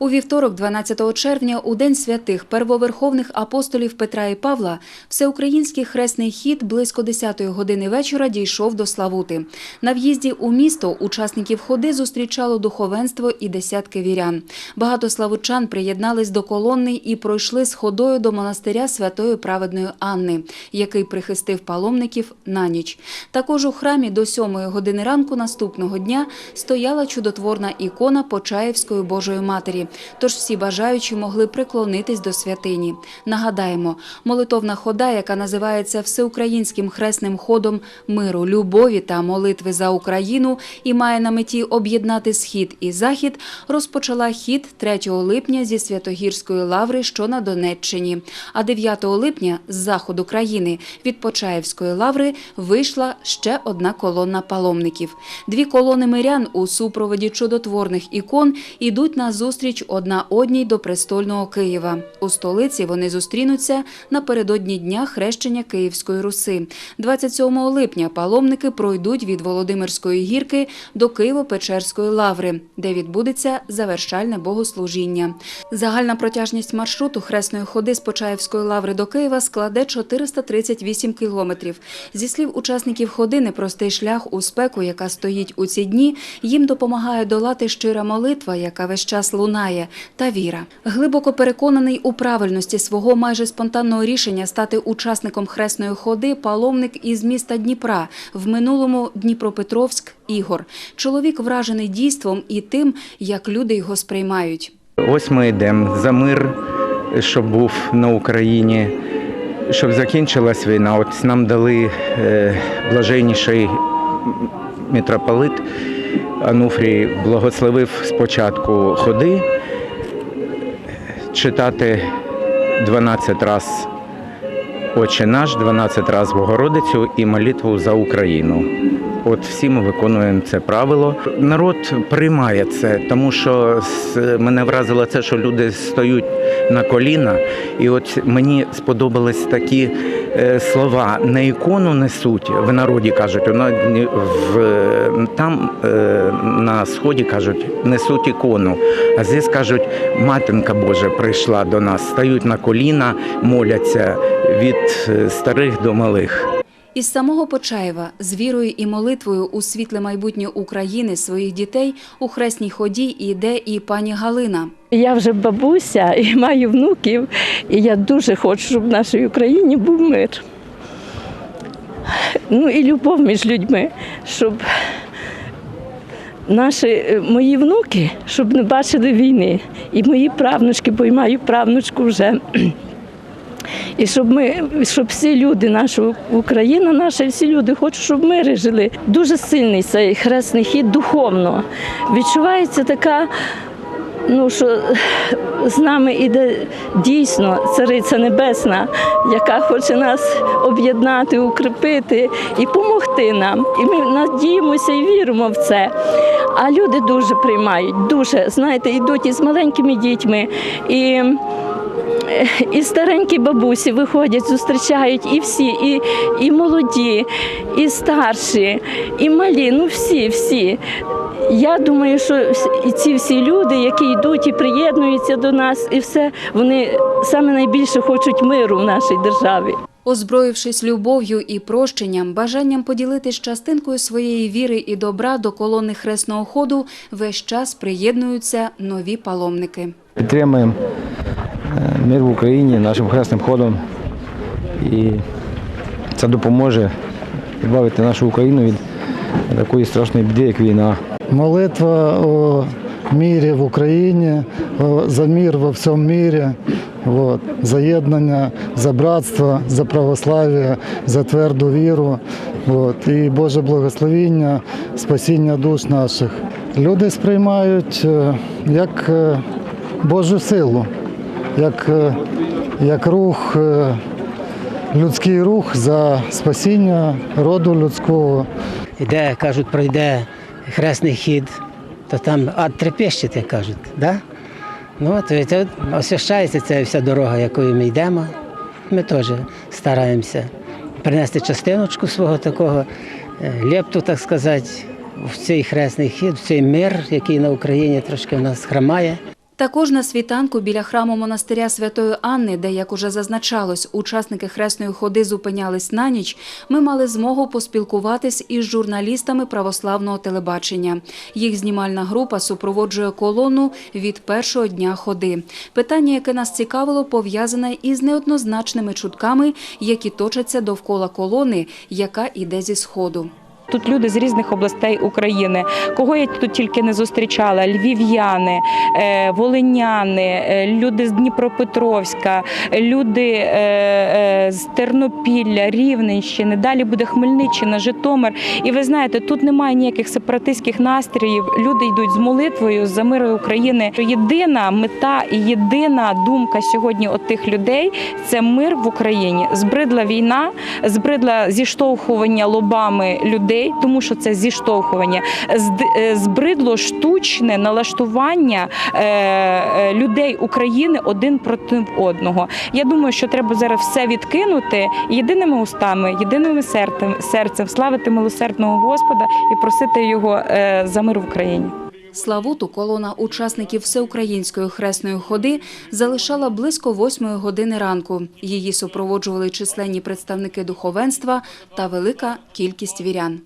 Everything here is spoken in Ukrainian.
У вівторок, 12 червня, у День святих первоверховних апостолів Петра і Павла, всеукраїнський хресний хід близько 10 години вечора дійшов до Славути. На в'їзді у місто учасників ходи зустрічало духовенство і десятки вірян. Багато славучан приєднались до колонни і пройшли з ходою до монастиря Святої Праведної Анни, який прихистив паломників на ніч. Також у храмі до 7 години ранку наступного дня стояла чудотворна ікона Почаївської Божої Матері, тож всі бажаючі могли приклонитись до святині. Нагадаємо, молитовна хода, яка називається Всеукраїнським хресним ходом миру, любові та молитви за Україну і має на меті об'єднати схід і захід, розпочала хід 3 липня зі Святогірської лаври, що на Донеччині. А 9 липня з заходу країни від Почаївської лаври вийшла ще одна колона паломників. Дві колони мирян у супроводі чудотворних ікон ідуть на зустріч одна одній до престольного Києва. У столиці вони зустрінуться напередодні дня хрещення Київської Руси. 27 липня паломники пройдуть від Володимирської гірки до Києво-Печерської лаври, де відбудеться завершальне богослужіння. Загальна протяжність маршруту хресної ходи з Почаївської лаври до Києва складе 438 кілометрів. Зі слів учасників ходи, непростий шлях у спеку, яка стоїть у ці дні, їм допомагає долати щира молитва, яка весь час лунає, та віра. Глибоко переконаний у правильності свого майже спонтанного рішення стати учасником хресної ходи, паломник із міста Дніпра, в минулому Дніпропетровськ Ігор. Чоловік вражений дійством і тим, як люди його сприймають. Ось ми йдемо за мир, щоб був на Україні, щоб закінчилась війна. От нам дали е, блаженніший митрополит Ануфрій благословив спочатку ходи, читати 12 раз Отче наш, 12 раз Богородицю і молитву за Україну. От всі ми виконуємо це правило. Народ приймає це, тому що мене вразило це, що люди стоять на коліна, і от мені сподобались такі е, слова. Не ікону несуть в народі кажуть, вона в там е, на сході кажуть, несуть ікону. А здесь кажуть, матінка Божа прийшла до нас, стають на коліна, моляться від е, старих до малих. Із самого Почаєва з вірою і молитвою у світле майбутнє України своїх дітей у хресній ході йде і пані Галина. Я вже бабуся і маю внуків, і я дуже хочу, щоб в нашій Україні був мир. Ну і любов між людьми, щоб наші е, мої внуки, щоб не бачили війни. І мої правнучки, бо я маю правнучку вже. І щоб ми, щоб всі люди, наша Україна, наша, всі люди хочуть, щоб мири жили. Дуже сильний цей хресний хід духовно. Відчувається така ну що з нами іде дійсно цариця небесна, яка хоче нас об'єднати, укріпити і допомогти нам. І ми надіємося і віримо в це. А люди дуже приймають, дуже знаєте, йдуть із маленькими дітьми. І і старенькі бабусі виходять, зустрічають і всі, і, і молоді, і старші, і малі. Ну всі, всі. Я думаю, що і ці всі люди, які йдуть і приєднуються до нас, і все, вони саме найбільше хочуть миру в нашій державі. Озброївшись любов'ю і прощенням, бажанням поділитись частинкою своєї віри і добра до колони хресного ходу, весь час приєднуються нові паломники. Підтримуємо мир в Україні нашим хресним ходом. І це допоможе відбавити нашу Україну від такої страшної біди, як війна. Молитва о мірі в Україні, за мір во всьому мірі, от, за єднання, за братство, за православ'я, за тверду віру. От, і Боже благословіння, спасіння душ наших. Люди сприймають е, як е, Божу силу, як, е, як рух, е, людський рух за спасіння роду людського. Іде, кажуть, пройде хресний хід, то там ад трепещете, кажуть, да? Ну, і це освящається ця вся дорога, якою ми йдемо. Ми теж стараємося принести частиночку свого такого е, лепту, так сказати, в цей хресний хід, в цей мир, який на Україні трошки в нас хромає. Також на світанку біля храму монастиря Святої Анни, де, як уже зазначалось, учасники хресної ходи зупинялись на ніч, ми мали змогу поспілкуватись із журналістами православного телебачення. Їх знімальна група супроводжує колону від першого дня ходи. Питання, яке нас цікавило, пов'язане із неоднозначними чутками, які точаться довкола колони, яка йде зі сходу. Тут люди з різних областей України. Кого я тут тільки не зустрічала: львів'яни, е, волиняни, е, люди з Дніпропетровська, люди е, з Тернопілля, Рівненщини. Далі буде Хмельниччина, Житомир. І ви знаєте, тут немає ніяких сепаратистських настроїв. Люди йдуть з молитвою за мир України. Єдина мета і єдина думка сьогодні от тих людей це мир в Україні. Збридла війна, збридла зіштовхування лобами людей, тому що це зіштовхування. Е, Збридло штучне налаштування е, е, людей України один проти одного. Я думаю, що треба зараз все відкинути єдиними устами, єдиним серцем, славити милосердного Господа і просити його за мир в Україні. Славуту колона учасників всеукраїнської хресної ходи залишала близько восьмої години ранку. Її супроводжували численні представники духовенства та велика кількість вірян.